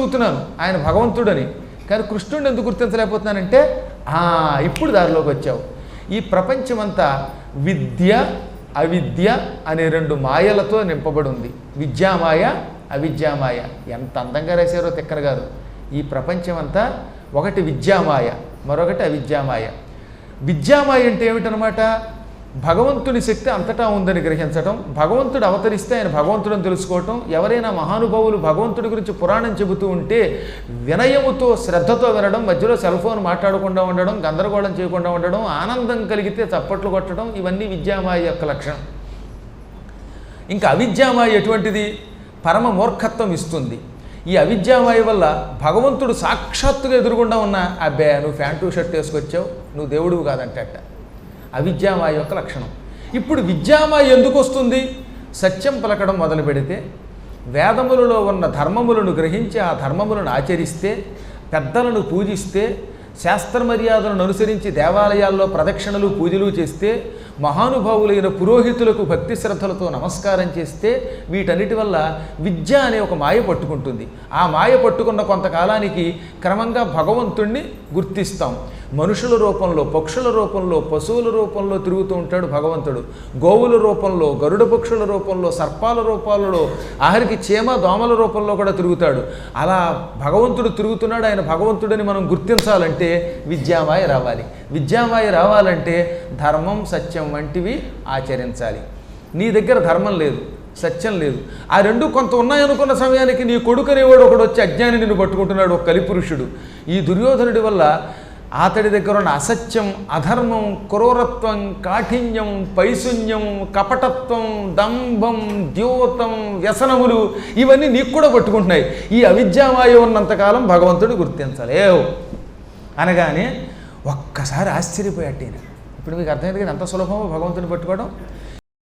అడుగుతున్నాను. ఆయన భగవంతుడని. కానీ కృష్ణుడిని ఎందుకు గుర్తించలేకపోతున్నానంటే ఆ, ఇప్పుడు దారిలోకి వచ్చావు. ఈ ప్రపంచమంతా విద్య అవిద్య అనే రెండు మాయలతో నింపబడి ఉంది విద్యామాయ అవిద్యామాయ. ఎంత అందంగా రాశారో తిక్కర గారు. ఈ ప్రపంచమంతా ఒకటి విద్యామాయ మరొకటి అవిద్యామాయ. విద్యామాయ అంటే ఏమిటనమాట భగవంతుని శక్తి అంతటా ఉందని గ్రహించటం భగవంతుడు అవతరిస్తే ఆయన భగవంతుడని తెలుసుకోవటం ఎవరైనా మహానుభావులు భగవంతుడి గురించి పురాణం చెబుతూ ఉంటే వినయముతో శ్రద్ధతో వినడం మధ్యలో సెల్ ఫోన్ మాట్లాడకుండా ఉండడం గందరగోళం చేయకుండా ఉండడం ఆనందం కలిగితే చప్పట్లు కొట్టడం ఇవన్నీ విద్యామాయ యొక్క లక్షణం. ఇంకా అవిద్యామాయ ఎటువంటిది? పరమ మూర్ఖత్వం ఇస్తుంది. ఈ అవిద్యామాయ వల్ల భగవంతుడు సాక్షాత్తుగా ఎదురుగుండా ఉన్న అబ్బే నువ్వు ఫ్యాంటు షర్ట్ వేసుకొచ్చావు నువ్వు దేవుడువు కాదంటట. అవిద్యామాయ యొక్క లక్షణం. ఇప్పుడు విద్యామాయ ఎందుకు వస్తుంది? సత్యం పలకడం మొదలు పెడితే వేదములలో ఉన్న ధర్మములను గ్రహించి ఆ ధర్మములను ఆచరిస్తే పెద్దలను పూజిస్తే శాస్త్ర మర్యాదలను అనుసరించి దేవాలయాల్లో ప్రదక్షిణలు పూజలు చేస్తే మహానుభావులైన పురోహితులకు భక్తి శ్రద్ధలతో నమస్కారం చేస్తే వీటన్నిటి వల్ల విద్య అనే ఒక మాయ పట్టుకుంటుంది. ఆ మాయ పట్టుకున్న కొంతకాలానికి క్రమంగా భగవంతుణ్ణి గుర్తిస్తాం. మనుషుల రూపంలో పక్షుల రూపంలో పశువుల రూపంలో తిరుగుతూ ఉంటాడు భగవంతుడు. గోవుల రూపంలో గరుడ పక్షుల రూపంలో సర్పాల రూపాలలో ఆఖరికి చీమ దోమల రూపంలో కూడా తిరుగుతాడు. అలా భగవంతుడు తిరుగుతున్నాడు ఆయన భగవంతుడని మనం గుర్తించాలంటే విద్యామాయ రావాలి. విద్యామాయ రావాలంటే ధర్మం సత్యం వంటివి ఆచరించాలి. నీ దగ్గర ధర్మం లేదు సత్యం లేదు. ఆ రెండు కొంత ఉన్నాయనుకున్న సమయానికి నీ కొడుకు అనేవాడు ఒకడు వచ్చి అజ్ఞాని నిన్ను పట్టుకుంటున్నాడు ఒక కలిపురుషుడు. ఈ దుర్యోధనుడి వల్ల అతడి దగ్గర ఉన్న అసత్యం అధర్మం క్రూరత్వం కాఠిన్యం పైశూన్యం కపటత్వం దంభం ద్యోతం వ్యసనములు ఇవన్నీ నీకు కూడా పట్టుకుంటున్నాయి. ఈ అవిద్యామాయ ఉన్నంతకాలం భగవంతుడు గుర్తించలేవు. అనగానే ఒక్కసారి ఆశ్చర్యపోయాడు ఇప్పుడు మీకు అర్థమైంది కదా ఎంత సులభమో భగవంతుని పట్టుకోవడం?